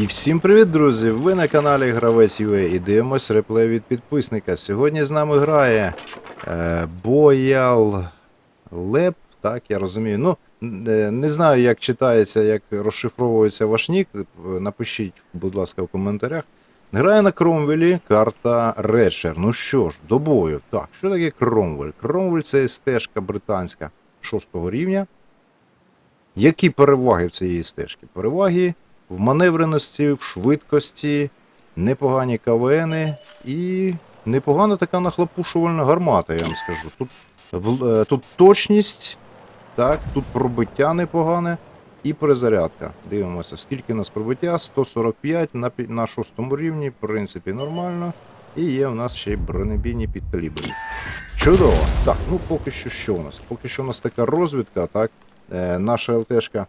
І всім привіт, друзі! Ви на каналі Гравець UA і дивимось реплей від підписника. Сьогодні з нами грає е, Боял Леп, так, я розумію. Ну, е, не знаю, як читається, як розшифровується ваш нік. е, Напишіть, будь ласка, в коментарях. Грає на Кромвелі карта Редшер. Ну що ж, до бою. Так, що таке Кромвель? Кромвель це стежка британська 6 рівня. Які переваги в цієї стежки? Переваги в маневреності, в швидкості, непогані КВНи і непогана така нахлопушувальна гармата, я вам скажу. Тут, в- е, тут точність, так, тут пробиття непогане і перезарядка. Дивимося, скільки у нас пробиття? 145 на, на шостому рівні, в принципі, нормально. І є у нас ще й бронебійні підкаліберні. Чудово. Так, ну поки що що у нас? Поки що у нас така розвідка, так. Е, наша ЛТшка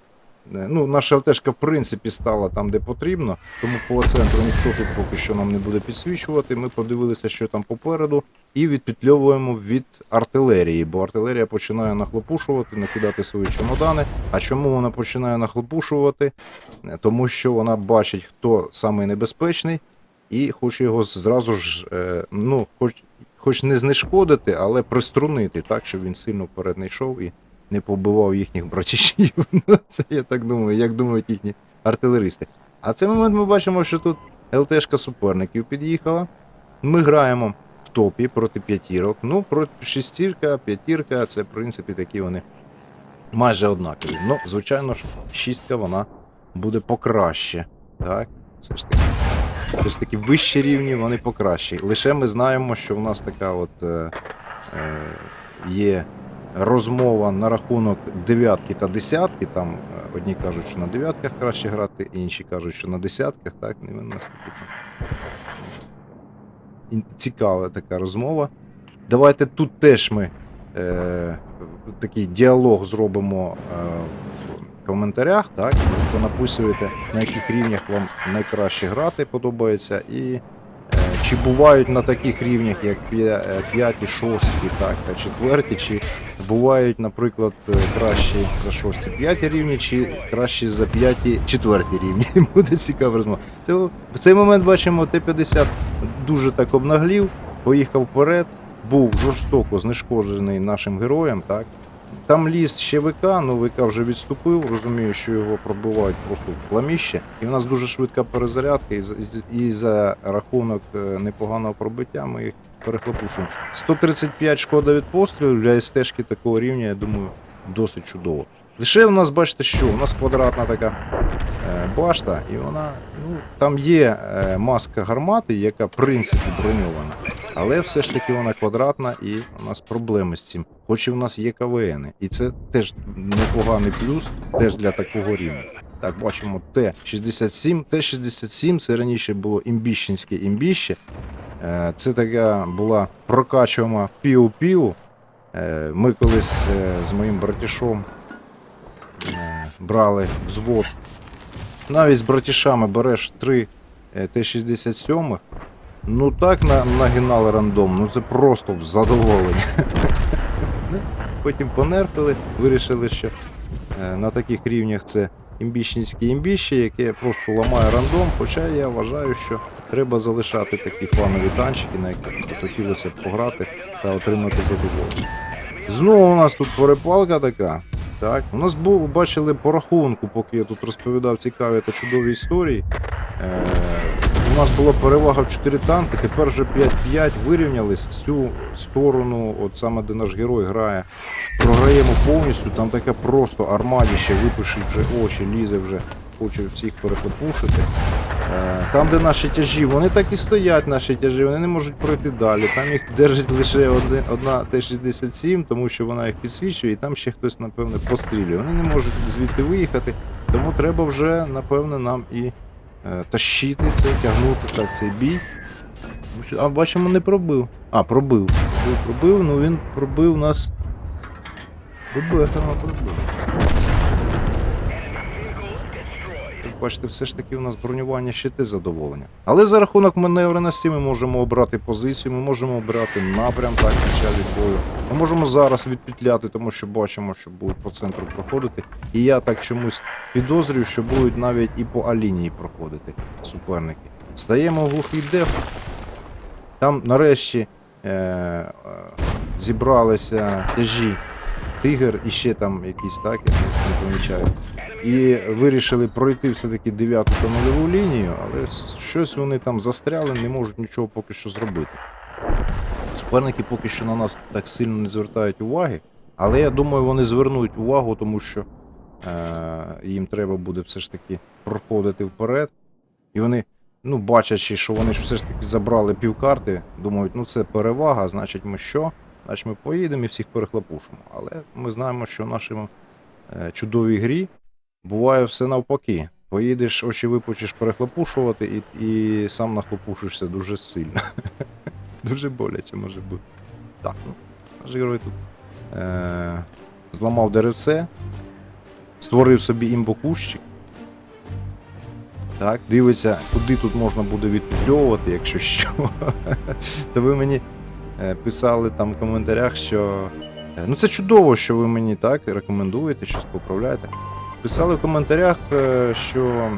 Ну, наша ЛТшка, в принципі, стала там, де потрібно, тому по центру ніхто тут поки що нам не буде підсвічувати. Ми подивилися, що там попереду, і відпетльовуємо від артилерії, бо артилерія починає нахлопушувати, накидати свої чемодани. А чому вона починає нахлопушувати? Е, Тому що вона бачить, хто самий небезпечний, і хоче його зразу ж, е, ну, хоч, хоч не знешкодити, але приструнити, так, щоб він сильно вперед не йшов і не побивав їхніх братішів. Ну, Це я так думаю, як думають їхні артилеристи. А цей момент ми бачимо, що тут ЛТшка суперників під'їхала. Ми граємо в топі проти п'ятірок. Ну, проти шестірка, п'ятірка, це в принципі такі вони майже однакові. Ну, звичайно ж, шістка вона буде покраще. Так, все ж таки. Все ж таки вищі рівні, вони покращі. Лише ми знаємо, що в нас така от е, е, є розмова на рахунок дев'ятки та десятки. Там е, одні кажуть, що на дев'ятках краще грати, інші кажуть, що на десятках, так, не наскільки це. Цікава така розмова. Давайте тут теж ми е, такий діалог зробимо е, в коментарях, так? Написуєте, на яких рівнях вам найкраще грати подобається, і е, чи бувають на таких рівнях, як 5, 6, так, та 4, чи бувають, наприклад, е, кращі за 6, 5 рівні, чи кращі за 5, 4 рівні. Буде цікаво розмова. В цей момент бачимо, Т-50 дуже так обнаглів, поїхав вперед, був жорстоко знешкоджений нашим героєм, так. Там ліс ще ВК, ну ВК вже відступив, розумію, що його пробивають просто в пламіще. І в нас дуже швидка перезарядка, і, за- і за рахунок е, непоганого пробиття ми їх перехлопушуємо. 135 шкода від пострілу для СТ-шки такого рівня, я думаю, досить чудово. Лише у нас, бачите, що у нас квадратна така е, башта, і вона, ну, там є е, маска гармати, яка в принципі броньована. Але все ж таки вона квадратна і у нас проблеми з цим. Хоч і в нас є КВН. І це теж непоганий плюс, теж для такого рівня. Так, бачимо Т-67. Т-67 це раніше було імбіщенське імбіще. Е, Це така була прокачувана піу-піу. Е, Ми колись е, з моїм братішом брали взвод. Навіть з братішами береш три е, Т-67. Ну так на, нагинали рандом, ну це просто задоволення. Ну, Потім понерфили, вирішили, що на таких рівнях це імбіщенське імбіще, яке просто ламає рандом. Хоча я вважаю, що треба залишати такі фанові танчики, на яких хотілося б пограти та отримати задоволення. Знову у нас тут перепалка така. Так, у нас був, бачили по рахунку, поки я тут розповідав цікаві та чудові історії. Е, у нас була перевага в 4 танки, тепер вже 5-5 вирівнялись цю сторону, от саме де наш герой грає. Програємо повністю, там таке просто армадіще, випишить вже очі, лізе вже, хоче всіх перехлопушити. Е, Там, де наші тяжі, вони так і стоять, наші тяжі, вони не можуть пройти далі. Там їх держить лише один, одна Т-67, тому що вона їх підсвічує, і там ще хтось, напевне, пострілює. Вони не можуть звідти виїхати, тому треба вже, напевне, нам і е, тащити це, тягнути так цей бій. А бачимо, не пробив. А, пробив. Пробив, пробив, ну він пробив нас. Бебехано пробив. Бачите, все ж таки у нас бронювання ще те задоволення. Але за рахунок маневреності ми можемо обрати позицію, ми можемо обрати напрям так під час бою. Ми можемо зараз відпетляти, тому що бачимо, що будуть по центру проходити. І я так чомусь підозрюю, що будуть навіть і по А-лінії проходити суперники. Стаємо глухий деф. Там нарешті е- е- зібралися тяжі Тигр і ще там якісь так, я не помічаю. І вирішили пройти все-таки 9 та нульову лінію, але щось вони там застряли, не можуть нічого поки що зробити. Суперники поки що на нас так сильно не звертають уваги, але я думаю, вони звернуть увагу, тому що е- їм треба буде все ж таки проходити вперед. І вони, ну, бачачи, що вони все ж таки забрали півкарти, думають, ну це перевага, значить ми що? Значить ми поїдемо і всіх перехлопушимо. Але ми знаємо, що в нашій е, чудовій грі буває все навпаки. Поїдеш, очі випучиш перехлопушувати і, і сам нахлопушишся дуже сильно. дуже боляче може бути. Так, ну, наш герой тут е, зламав деревце, створив собі імбокущик. Так, дивиться, куди тут можна буде відпетльовувати, якщо що. То ви мені писали там в коментарях, що. е, Ну це чудово, що ви мені так рекомендуєте, щось поправляєте. Писали в коментарях, е, що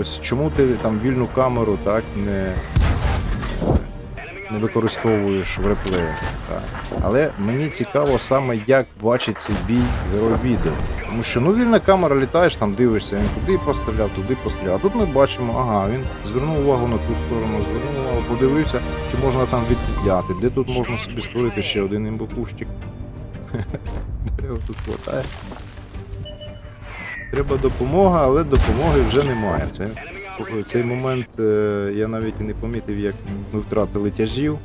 ось чому ти там вільну камеру так не, не використовуєш в реплеї. Так. Але мені цікаво саме, як бачить цей бій герой відео. Тому що ну вільна камера літаєш, там дивишся, він туди постріляв, туди постріляв. А тут ми бачимо, ага, він звернув увагу на ту сторону, звернув увагу, подивився, чи можна там відпідляти, де тут можна собі створити ще один імбокущик. Дерева тут хватає. Треба допомога, але допомоги вже немає. Це, цей момент е, я навіть і не помітив, як ми втратили тяжів.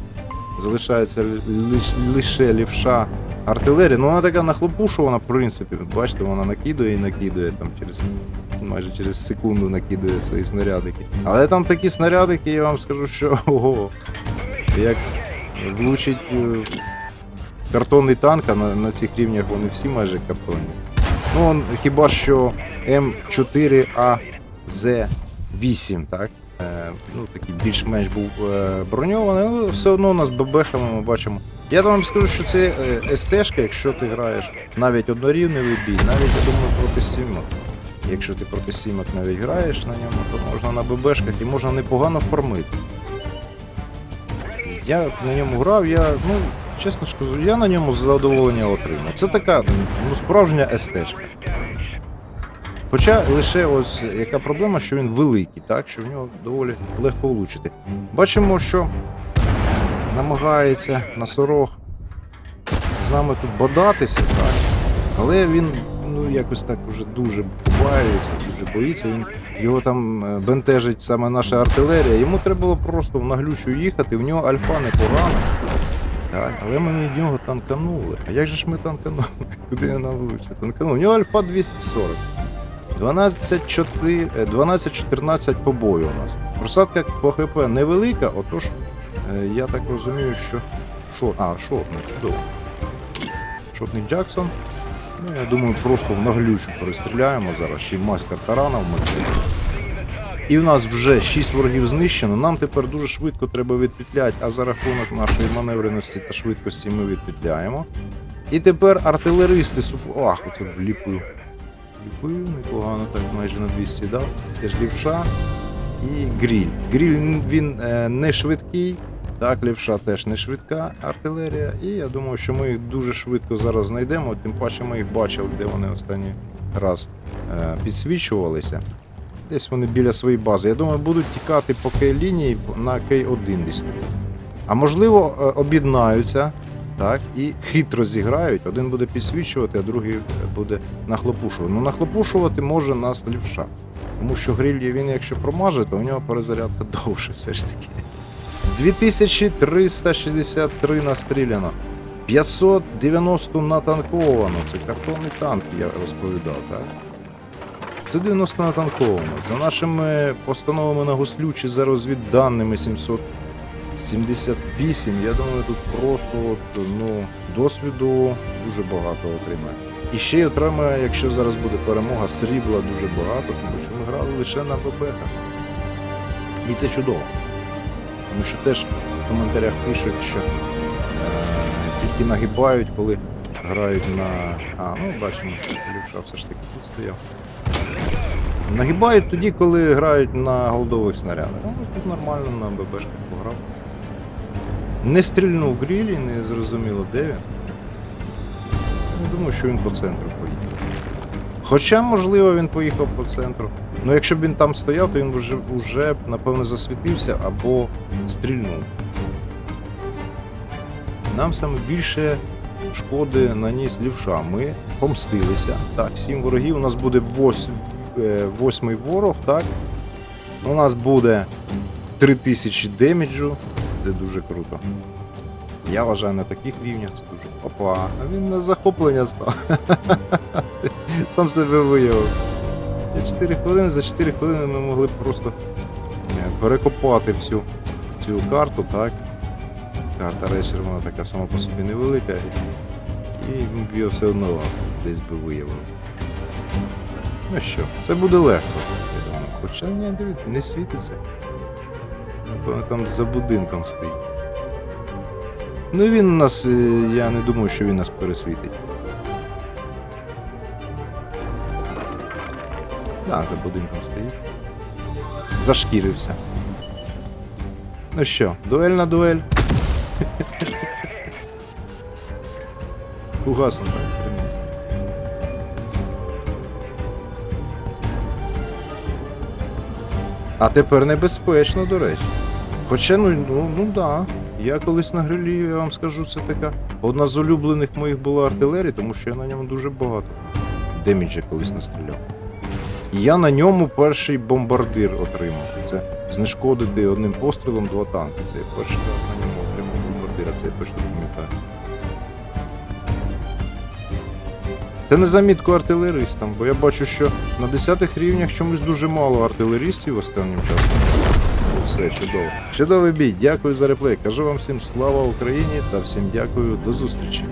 Залишається лиш, лише лівша артилерія. Ну вона така нахлопушувана, в принципі. Бачите, вона накидує і накидує там через майже через секунду накидує свої снарядики. Але там такі снарядики, я вам скажу, що ого. Як влучить е, картонний танк, а на, на цих рівнях вони всі майже картонні. Ну, он, хіба що М4АЗ8, так? Е, ну, такий більш-менш був е, броньований, але все одно у нас бебехами ми бачимо. Я вам скажу, що це е, СТ-шка, якщо ти граєш навіть однорівневий бій, навіть я думаю проти сімок. Якщо ти проти сімок навіть граєш на ньому, то можна на ББшках і можна непогано фармити. Я на ньому грав, я, ну, чесно ж кажу, я на ньому задоволення отримав. Це така ну, справжня естечка. Хоча лише ось яка проблема, що він великий, так, що в нього доволі легко влучити. Бачимо, що намагається носорог з нами тут бодатися, так, але він ну, якось так уже дуже побаюється, дуже боїться. Він, його там е, бентежить саме наша артилерія. Йому треба було просто в наглючу їхати, в нього альфа непогана. Так, але ми від нього танканули. А як же ж ми танканули? Куди я нам влучив? Танканули. У нього альфа 240. 12-4 е, 12-14 по бою у нас. Просадка по ХП невелика, отож, е, я так розумію, що. Шо... А, шотник, чудово. Шотник Джексон. Ну, я думаю, просто в наглючу перестріляємо зараз. Ще й майстер тарана в мене. І в нас вже 6 ворогів знищено. Нам тепер дуже швидко треба відпетляти, а за рахунок нашої маневреності та швидкості ми відпетляємо. І тепер артилеристи суп... Ах, оце вліпив. Вліпив, непогано, так майже на 200 дав. Теж лівша і гріль. Гріль він е, не швидкий. Так, лівша теж не швидка артилерія, і я думаю, що ми їх дуже швидко зараз знайдемо, тим паче ми їх бачили, де вони останній раз е, підсвічувалися. Десь вони біля своєї бази. Я думаю, будуть тікати по К-лінії на К1 десь. А можливо, е, об'єднаються так, і хитро зіграють. Один буде підсвічувати, а другий буде нахлопушувати. Ну, нахлопушувати може нас лівша. Тому що гриль він, якщо промаже, то у нього перезарядка довше все ж таки. 2363 настріляно. 590 натанковано. Це картонний танк, я розповідав, так? Це 90 натанковано. За нашими постановами на гуслючі за розвідданими 778, я думаю, тут просто от, ну, досвіду дуже багато отримає. І ще й отримає, якщо зараз буде перемога, срібла дуже багато, тому що ми грали лише на ББХ. І це чудово. Тому що теж в коментарях пишуть, що е, тільки нагибають, коли грають на. А, ну бачимо, що Люша все ж таки тут стояв. Нагибають тоді, коли грають на голдових снарядах. Ну, тут нормально на ББшках пограв. Не стрільнув грілі, не зрозуміло де він. Не думаю, що він по центру поїхав. Хоча, можливо, він поїхав по центру. Ну якщо б він там стояв, то він вже, вже напевно, засвітився або стрільнув. Нам саме більше шкоди наніс лівша. Ми помстилися. Так, сім ворогів. У нас буде вось, е, восьмий ворог, так? У нас буде 3000 деміджу. Це дуже круто. Я вважаю на таких рівнях це дуже. Опа, а він на захоплення став. Сам себе виявив. За 4 хвилини, за 4 хвилини ми могли б просто е, перекопати всю цю карту, так? Карта рейсер, вона така сама по собі невелика, і, б його все одно десь би виявив. Ну що, це буде легко, я думаю. Хоча ні, дивіться, не світиться. Напевно, там за будинком стоїть. Ну він нас, е, я не думаю, що він нас пересвітить. Так, за будинком стоїть. Зашкірився. Ну що, дуель на дуель. Фугасом так стрімно. А тепер небезпечно, до речі. Хоча, ну, ну, ну да. Я колись на грилі, я вам скажу, це така. Одна з улюблених моїх була артилерія, тому що я на ньому дуже багато деміджа колись настріляв. Я на ньому перший бомбардир отримав. Це знешкодити одним пострілом два танки. Це я перший раз на ньому отримав бомбардира, це я точно пам'ятаю. Це не замітку артилеристам, бо я бачу, що на 10 рівнях чомусь дуже мало артилерістів останнім часом. Все, чудово. Чудовий бій, дякую за реплей. Кажу вам всім слава Україні та всім дякую, до зустрічі.